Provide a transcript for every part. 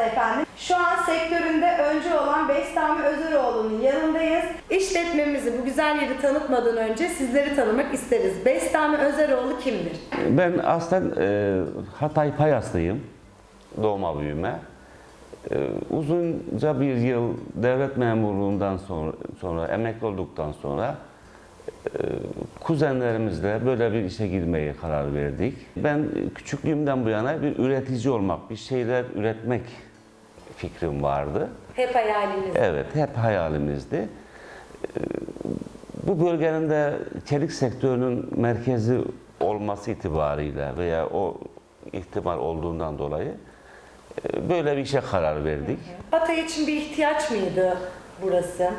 Payas'ta efendim. Şu an sektöründe öncü olan Bestami Özeroğlu'nun yanındayız. İşletmemizi bu güzel yeri tanıtmadan önce sizleri tanımak isteriz. Bestami Özeroğlu kimdir? Ben aslen e, Hatay Payaslıyım. Doğma büyüme. E, uzunca bir yıl devlet memurluğundan sonra, sonra emekli olduktan sonra e, kuzenlerimizle böyle bir işe girmeye karar verdik. Ben küçüklüğümden bu yana bir üretici olmak, bir şeyler üretmek fikrim vardı. Hep hayaliniz. Evet, hep hayalimizdi. Ee, Bu bölgenin de çelik sektörünün merkezi olması itibariyle veya o ihtimal olduğundan dolayı e, böyle bir işe karar verdik. Hatay için bir ihtiyaç mıydı burası?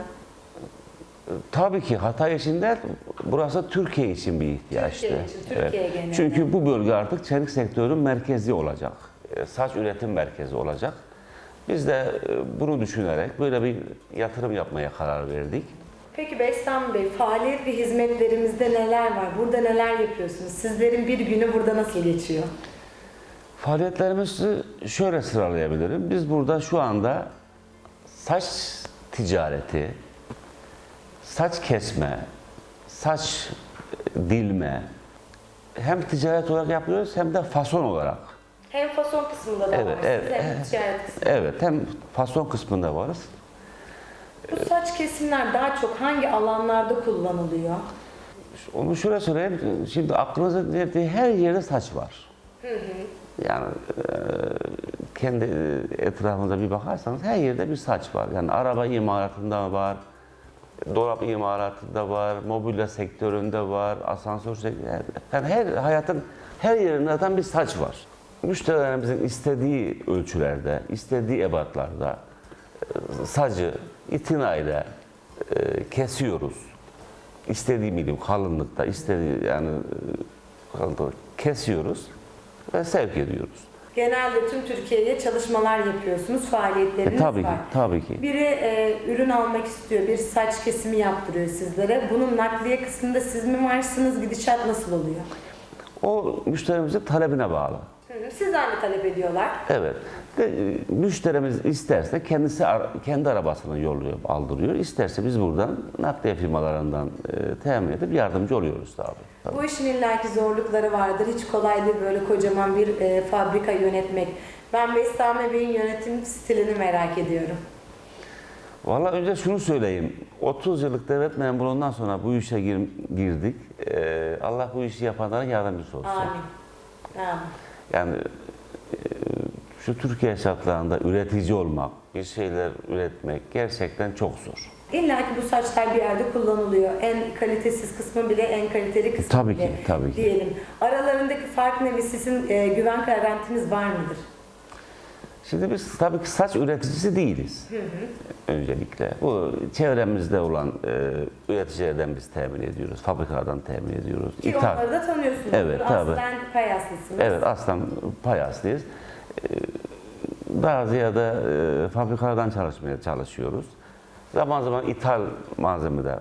Tabii ki Hatay için de burası Türkiye için bir ihtiyaçtı. Türkiye için, Türkiye genelinde. Çünkü bu bölge artık çelik sektörün merkezi olacak. E, Saç üretim merkezi olacak. Biz de e, bunu düşünerek böyle bir yatırım yapmaya karar verdik. Peki Bestami Bey, faaliyet ve hizmetlerimizde neler var? Burada neler yapıyorsunuz? Sizlerin bir günü burada nasıl geçiyor? Faaliyetlerimizi şöyle sıralayabilirim. Biz burada şu anda saç ticareti, saç kesme, saç dilme hem ticaret olarak yapıyoruz hem de fason olarak. Hem fason kısmında da Evet, varsınız evet, hem evet. ticaret kısmı. Evet, hem fason kısmında varız. Bu saç kesimler daha çok hangi alanlarda kullanılıyor? Onu şöyle söyleyeyim, şimdi aklınıza geldiği her yerde saç var. Yani e, kendi etrafınıza bir bakarsanız her yerde bir saç var. Yani araba imalatında var, dolap imalatında var, mobilya sektöründe var, asansör sektöründe. Yani her hayatın her yerinde zaten bir saç var. Müşterilerimizin istediği ölçülerde, istediği ebatlarda e, sacı itinayla e, kesiyoruz. İstediği milim kalınlıkta, istediği yani e, kalınlıkta kesiyoruz ve sevk ediyoruz. Genelde tüm Türkiye'ye çalışmalar yapıyorsunuz, faaliyetleriniz E, tabii ki, var. tabii ki. Biri e, ürün almak istiyor, bir saç kesimi yaptırıyor sizlere. Bunun nakliye kısmında siz mi varsınız, gidişat nasıl oluyor? O müşterimizin talebine bağlı. Hı. Sizden mi talep ediyorlar? Evet. De, e, müşterimiz isterse kendisi kendi arabasını yolluyor, aldırıyor. İsterse biz buradan nakliye firmalarından e, temin edip yardımcı oluyoruz tabii. tabii. Bu işin illaki zorlukları vardır. Hiç kolay değil böyle kocaman bir e, fabrika yönetmek. Ben Bestami Bey'in yönetim stilini merak ediyorum. Vallahi önce şunu söyleyeyim. 30 yıllık devlet memurluğundan sonra bu işe gir- girdik. E, Allah bu işi yapanlara yardımcısı olsun. Amin. Amin. Yani e, şu Türkiye şartlarında üretici olmak, bir şeyler üretmek gerçekten çok zor. İlla ki bu saçlar bir yerde kullanılıyor. En kalitesiz kısmı bile en kaliteli kısmı Tabii bile ki, tabii ki. diyelim. Aralarındaki fark ne ve sizin e, güven garantiniz var mıdır? Şimdi biz tabii ki saç üreticisi değiliz. Öncelikle. Bu çevremizde olan e, üreticilerden biz temin ediyoruz. Fabrikalardan temin ediyoruz. Ki İthal. onları da tanıyorsunuz. Evet, tabii. Aslen Payaslısınız. Evet aslan payaslıyız. E, daha ziyade e, fabrikalardan çalışmaya çalışıyoruz. Zaman zaman ithal malzeme de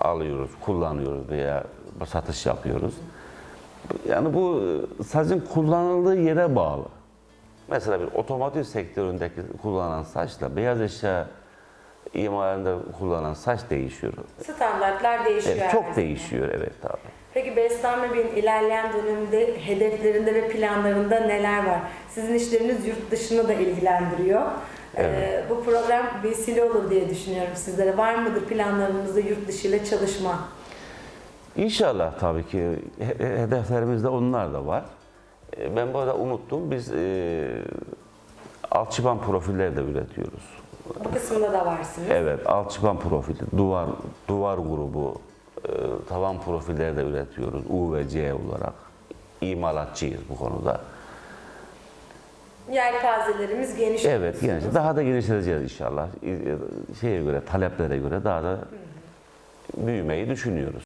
alıyoruz, kullanıyoruz veya satış yapıyoruz. Yani bu e, sacın kullanıldığı yere bağlı. Mesela bir otomotiv sektöründeki kullanılan saçla beyaz eşya imalinde kullanılan saç değişiyor. Standartlar değişiyor. Evet, çok zaman. değişiyor evet tabii. Peki Bestami Bey'in ilerleyen dönemde hedeflerinde ve planlarında neler var? Sizin işleriniz yurt dışını da ilgilendiriyor. Ee, bu program vesile olur diye düşünüyorum sizlere. Var mıdır planlarınızda yurt dışı ile çalışma? İnşallah tabii ki he- he- hedeflerimizde onlar da var. E, Ben bu arada unuttum. Biz e, alçıpan profiller de üretiyoruz. Bu kısımda da varsınız. Evet, alçıpan profili, duvar duvar grubu, tavan profilleri de üretiyoruz. U ve C olarak. İmalatçıyız bu konuda. Yelpazelerimiz geniş. Evet, geniş. Daha da genişleteceğiz inşallah. Şeye göre, taleplere göre daha da büyümeyi düşünüyoruz.